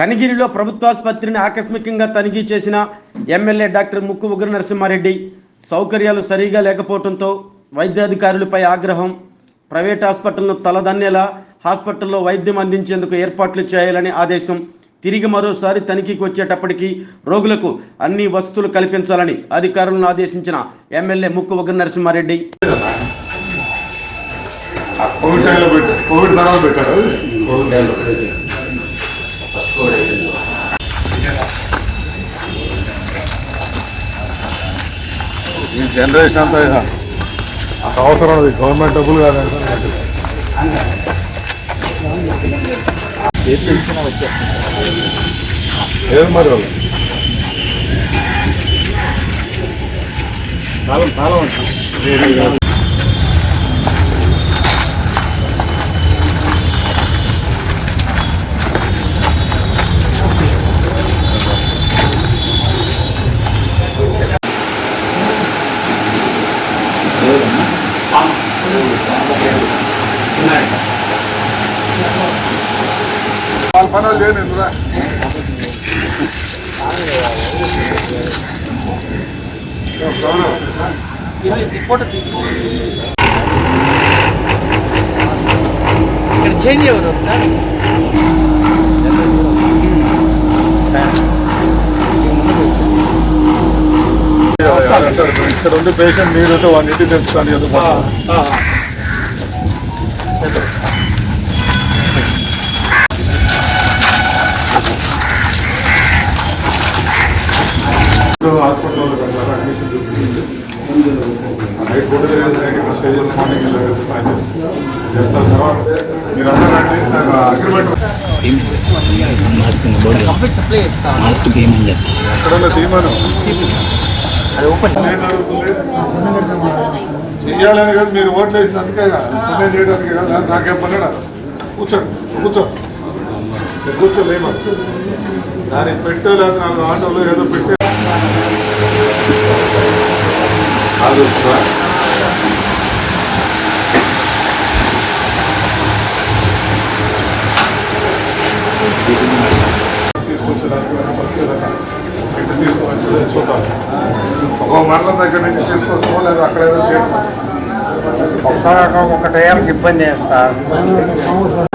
కనిగిరిలో ప్రభుత్వాసుపత్రిని ఆకస్మికంగా తనిఖీ చేసిన ఎమ్మెల్యే డాక్టర్ ముక్కు ఉగ్ర నరసింహారెడ్డి సౌకర్యాలు సరిగా లేకపోవడంతో వైద్యాధికారులపై ఆగ్రహం. ప్రైవేట్ హాస్పిటల్ను తలదన్నేలా హాస్పిటల్లో వైద్యం అందించేందుకు ఏర్పాట్లు చేయాలని ఆదేశం. తిరిగి మరోసారి తనిఖీకి వచ్చేటప్పటికి రోగులకు అన్ని వసతులు కల్పించాలని అధికారులను ఆదేశించిన MLA Mukku Ugra Narasimha Reddy. Covid covid పెట్టారు. కోవిడ్ ఈ జనరేషన్ అంతా ఇక అవసరం ఉంది గవర్నమెంట్ డబ్బులు కాదండి ఏం మరి వాళ్ళు? తాళం తాళం అంట వాళ్ళ పని వాళ్ళు చేయండి ఇందులో. ఇక్కడ చేంజ్ ఎవరు సార్ అంటారు, ఇక్కడ ఉండి పేషెంట్ మీరు ఉంటే వాడిని ఇంటికి తెచ్చుకోండి ఎందుకు స్టేజ్ మార్నింగ్ చెప్తాను తర్వాత మీరు అన్నారంటే నాకు అగ్రిమెంట్ ఎక్కడన్నా తీయమను చెయ్యాలని కదా మీరు ఓట్లు వేసినందుకే కదా. పుణ్యం చేయడానికి కదా. నాకేం పన్నాడా కూర్చోండి కూర్చో కూర్చోలేమా. దానికి పెట్టో లేదా నాలుగు ఆటోలో ఏదో పెట్టే కాదు చూద్దాం ఒక మండలం దగ్గర నుంచి తీసుకోవచ్చు లేదా అక్కడ ఏదో చేయడం ఒక్క ఒక టైంకి ఇబ్బంది చేస్తారు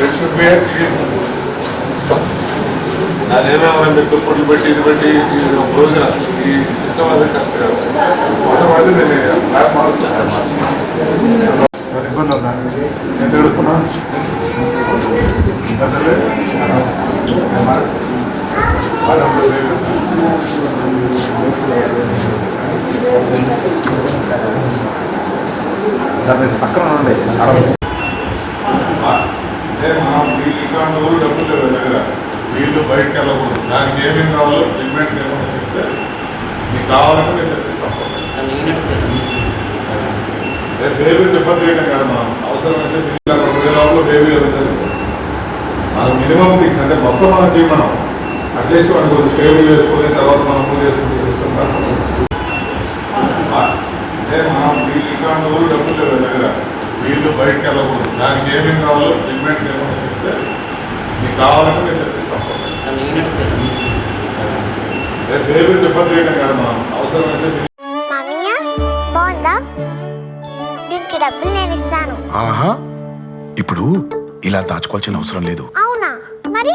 ఇట్ షుడ్ బి అదేమో పెట్టి ఇది బట్టి రోజున ఈ సిస్టమ్ అదే కరెక్ట్ కాదు అవసరం అయితే నేను మారుస్తాను ఇబ్బంది ఉందా ఎడుతున్నా పక్కన ఉండే అంటే మా ఇట్లాంటి ఊరు డబ్బులు లేవు దగ్గర. వీళ్ళు బయటకు వెళ్ళకూడదు. దానికి ఏమేమి కావాలో ట్రీట్మెంట్స్ ఏమైనా చెప్తే మీకు కావాలంటే నేను తెప్పిస్తాను. రేపు బేబీ ప్రిఫర్ చేయడం కాదు మనం. అవసరమైతే మీరు అక్కడ ఉండే లోపల బేబీ మనం మినిమం థింగ్స్ అంటే మొత్తం మనం చేయమనం అట్లీస్ట్ మనం కొంచెం స్టేబుల్ చేసుకుని తర్వాత మనం పూజ చేసుకుని చేసుకుంటాం అంటే మనం ఇట్లాంటి ఊరు డబ్బులు లేవు దగ్గర. వీళ్ళు బయటకు వెళ్ళకూడదు. దానికి ఏమేమి కావాలో ట్రీట్మెంట్స్ ఏమైనా చెప్తే మీకు కావాలంటే నేను తెప్పిస్తాను రేపు బేబీ ప్రిఫర్ చేయడం కాదు మనం. దీనికి డబ్బులు నేను ఇస్తాను. ఆహా! ఇప్పుడు ఇలా దాచుకోవాల్సిన అవసరం లేదు. అవునా? మరి?